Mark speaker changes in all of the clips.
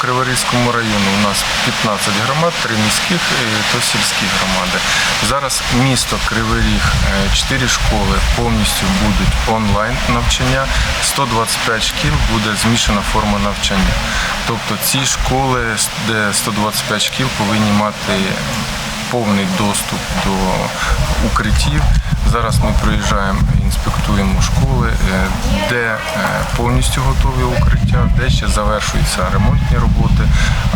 Speaker 1: Криворізькому району у нас 15 громад, 3 міських е, та сільські громади. Зараз місто Кривий Ріг, 4 школи повністю будуть онлайн навчання, 125 шкіл буде змішана форма навчання. Тобто ці школи, де 125 шкіл повинні мати повний доступ до укриттів. Зараз ми приїжджаємо, інспектуємо школи, е, де е, повністю готові укриття, де ще завершуються ремонтні роботи.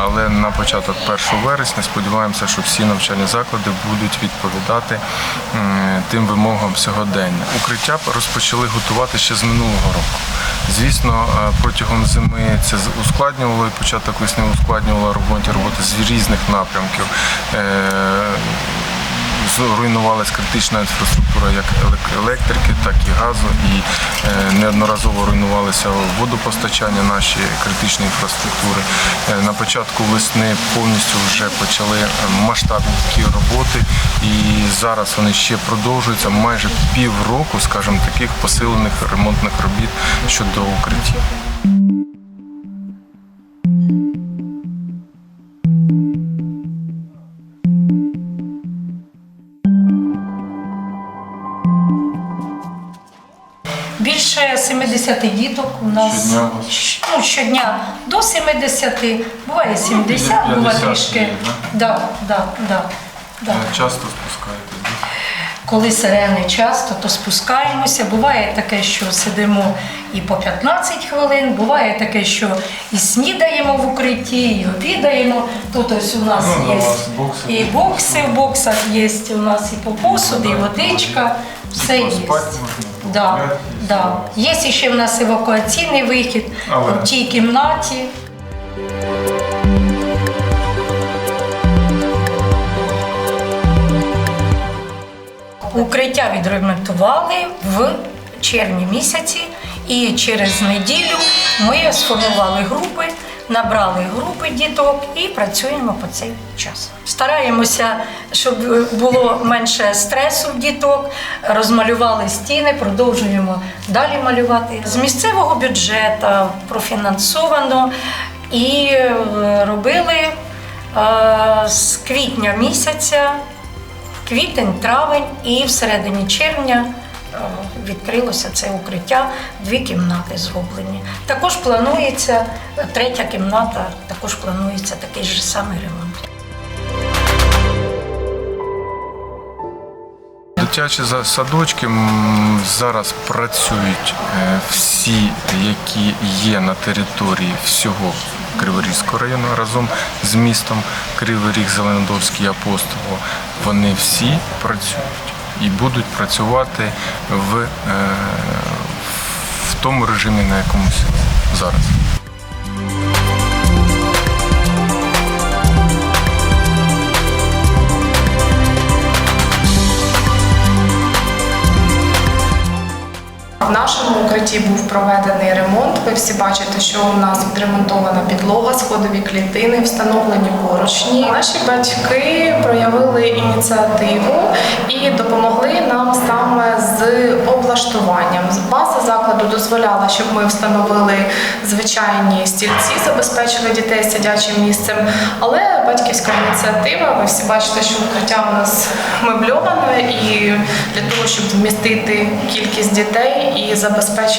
Speaker 1: Але на початок 1 вересня сподіваємося, що всі навчальні заклади будуть відповідати тим вимогам сьогодення. Укриття розпочали готувати ще з минулого року. Звісно, е, протягом зими це ускладнювало і початок весни ускладнювало роботі роботи з різних напрямків. Зруйнувалась критична інфраструктура як електрики, так і газу, і е, неодноразово руйнувалися водопостачання наші критичні інфраструктури. Е, На початку весни повністю вже почали е, масштабні такі роботи, і зараз вони ще продовжуються майже півроку, скажімо, таких посилених ремонтних робіт щодо укриттів.
Speaker 2: Більше 70 діток у нас
Speaker 1: Щодня у вас?
Speaker 2: ну, щодня до 70, буває 70, буває
Speaker 1: 50
Speaker 2: трішки.
Speaker 1: є,
Speaker 2: Да, да, да, да.
Speaker 1: Е, Часто спускаєтесь. да?
Speaker 2: Коли сирени часто, то спускаємося. Буває таке, що сидимо і по 15 хвилин, буває таке, що і снідаємо в укритті, і обідаємо. Тут ось у нас
Speaker 1: Ну,
Speaker 2: є
Speaker 1: вас бокси.
Speaker 2: і бокси в боксах є, у нас і по посуд, і водичка, все є.
Speaker 1: поспати можна,
Speaker 2: Да, да. Є ще в нас евакуаційний вихід
Speaker 1: Але-
Speaker 2: в тій кімнаті. Укриття відремонтували в червні місяці, і через неділю ми сформували групи, набрали групи діток і працюємо по цей час. Стараємося, щоб було менше стресу в діток, розмалювали стіни, продовжуємо далі малювати. З місцевого бюджету профінансовано і е, робили е, з квітня місяця квітень, травень і в середині червня відкрилося це укриття. Дві кімнати зроблені. Також планується е, третя кімната, також планується такий же самий ремонт.
Speaker 1: Дитячі садочки зараз працюють е, всі, які є на території всього Криворізького району разом з містом Кривий Ріг, Зеленодольський Апостолово. Вони всі працюють і будуть працювати в, е, в тому режимі, на якомусь зараз.
Speaker 3: Укритті був проведений ремонт. Ви всі бачите, що у нас відремонтована підлога, сходові клітини, встановлені поручні. Наші батьки проявили ініціативу і допомогли нам саме з облаштуванням. База закладу дозволяла, щоб ми встановили звичайні стільці, забезпечили дітей сидячим місцем. Але батьківська ініціатива, ви всі бачите, що укриття у нас мебльоване, і для того, щоб вмістити кількість дітей і забезпечити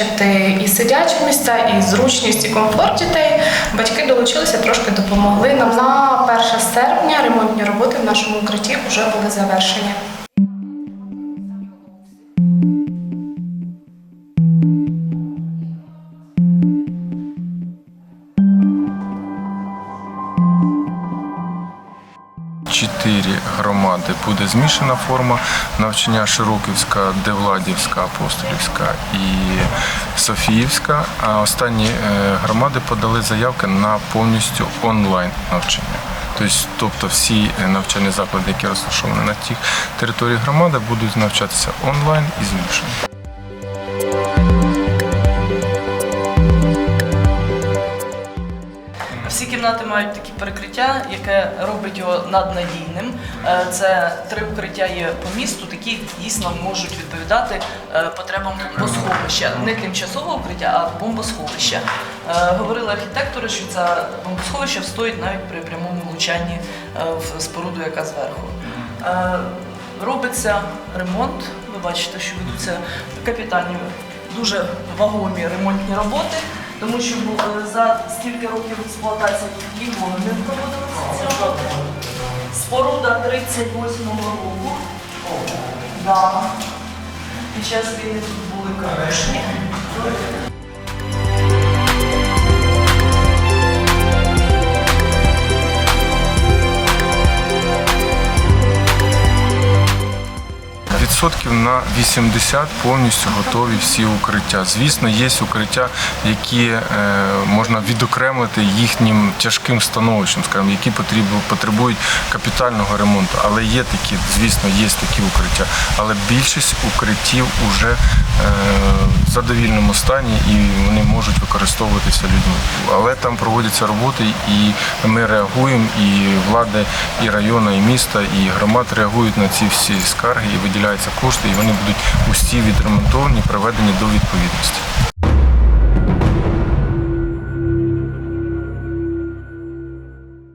Speaker 3: і сидячі місця, і зручність, і комфорт дітей, батьки долучилися, трошки допомогли нам. На 1 серпня ремонтні роботи в нашому укритті вже були завершені.
Speaker 1: Чотири громади буде змішана форма навчання Широківська, Девладівська, Апостолівська і Софіївська. А останні е, громади подали заявки на повністю онлайн навчання. Тобто, тобто всі е, навчальні заклади, які розташовані на тих територіях громади, будуть навчатися онлайн і змішано.
Speaker 4: Кімнати мають такі перекриття, яке робить його наднадійним. Е, Це три укриття є по місту, які дійсно можуть відповідати е, потребам бомбосховища. Не тимчасове укриття, а бомбосховища. Е, Говорили архітектори, що це бомбосховище встоїть навіть при прямому влучанні в споруду, яка зверху. Робиться ремонт. Ви бачите, що ведуться капітальні, дуже вагомі ремонтні роботи, тому що е, за стільки років експлуатації тут ніколи не проводилися роботи. Споруда 38-го року. Під час війни тут були конюшні.
Speaker 1: Відсотків на 80 повністю готові всі укриття. Звісно, є укриття, які е, можна відокремити їхнім тяжким становищем, скажімо, які потребують капітального ремонту. Але є такі, звісно, є такі укриття. Але більшість укриттів вже е, в задовільному стані і вони можуть використовуватися людьми. Але там проводяться роботи, і ми реагуємо, і влади і району, і міста, і громад реагують на ці всі скарги і виділяються кошти, і вони будуть усі відремонтовані, приведені до відповідності.